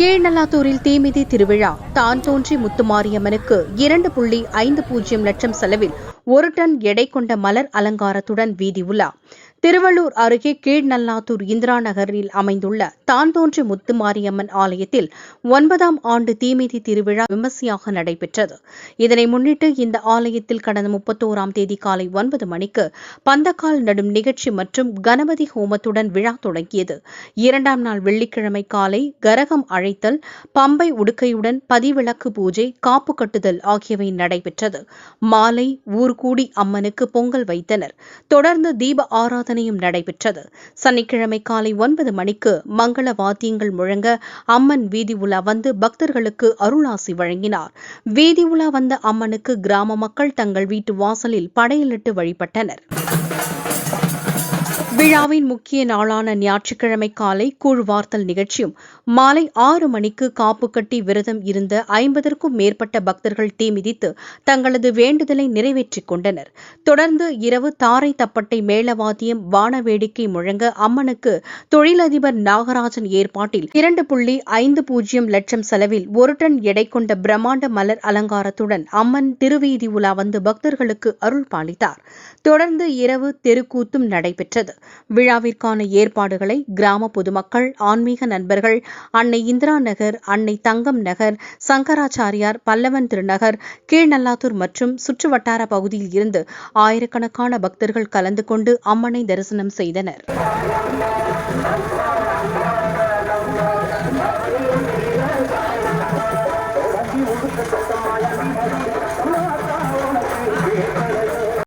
கீழ்நல்லாத்தூரில் தீமிதி திருவிழா. தான் தோன்றி முத்துமாரியம்மனுக்கு இரண்டு புள்ளி ஐந்து பூஜ்ஜியம் லட்சம் செலவில் ஒரு டன் எடை கொண்ட மலர் அலங்காரத்துடன் வீதி உலா. திருவள்ளூர் அருகே கீழ்நல்லாத்தூர் இந்திரா நகரில் அமைந்துள்ள தான்தோன்றி முத்துமாரியம்மன் ஆலயத்தில் ஒன்பதாம் ஆண்டு தீமிதி திருவிழா விமர்சையாக நடைபெற்றது. இதனை முன்னிட்டு இந்த ஆலயத்தில் கடந்த முப்பத்தோராம் தேதி காலை ஒன்பது மணிக்கு பந்தக்கால் நடும் நிகழ்ச்சி மற்றும் கணபதி ஹோமத்துடன் விழா தொடங்கியது. இரண்டாம் நாள் வெள்ளிக்கிழமை காலை கரகம் அழைத்தல் பம்பை உடுக்கையுடன் பதிவிளக்கு பூஜை காப்பு கட்டுதல் ஆகியவை நடைபெற்றது. மாலை ஊர்கூடி அம்மனுக்கு பொங்கல் வைத்தனர். தொடர்ந்து தீப ஆராதனை ஆராதனையும் நடைபெற்றது. சனிக்கிழமை காலை ஒன்பது மணிக்கு மங்கள வாத்தியங்கள் முழங்க அம்மன் வீதி உலா வந்து பக்தர்களுக்கு அருளாசி வழங்கினார். வீதி உலா வந்த அம்மனுக்கு கிராம மக்கள் தங்கள் வீட்டு வாசலில் படையலிட்டு வழிபட்டனர். விழாவின் முக்கிய நாளான ஞாயிற்றுக்கிழமை காலை கூழ்வார்த்தல் நிகழ்ச்சியும் மாலை ஆறு மணிக்கு காப்பு கட்டி விரதம் இருந்த ஐம்பதற்கும் மேற்பட்ட பக்தர்கள் தீ மிதித்து தங்களது வேண்டுதலை நிறைவேற்றிக் கொண்டனர். தொடர்ந்து இரவு தாரை தப்பட்டை மேளவாத்தியம் வான வேடிக்கை முழங்க அம்மனுக்கு தொழிலதிபர் நாகராஜன் ஏற்பாட்டில் இரண்டு புள்ளி ஐந்து பூஜ்ஜியம் லட்சம் செலவில் ஒரு டன் எடை கொண்ட பிரம்மாண்ட மலர் அலங்காரத்துடன் அம்மன் திருவீதி உலா வந்து பக்தர்களுக்கு அருள் பாலித்தார். தொடர்ந்து இரவு தெருக்கூத்தும் நடைபெற்றது. விழாவிற்கான ஏற்பாடுகளை கிராம பொதுமக்கள் ஆன்மீக நண்பர்கள் அன்னை இந்திரா நகர் அன்னை தங்கம் நகர் சங்கராச்சாரியார் பல்லவன் திருநகர் கீழ்நல்லாத்தூர் மற்றும் சுற்றுவட்டார பகுதியில் இருந்து ஆயிரக்கணக்கான பக்தர்கள் கலந்து கொண்டு அம்மனை தரிசனம் செய்தனர்.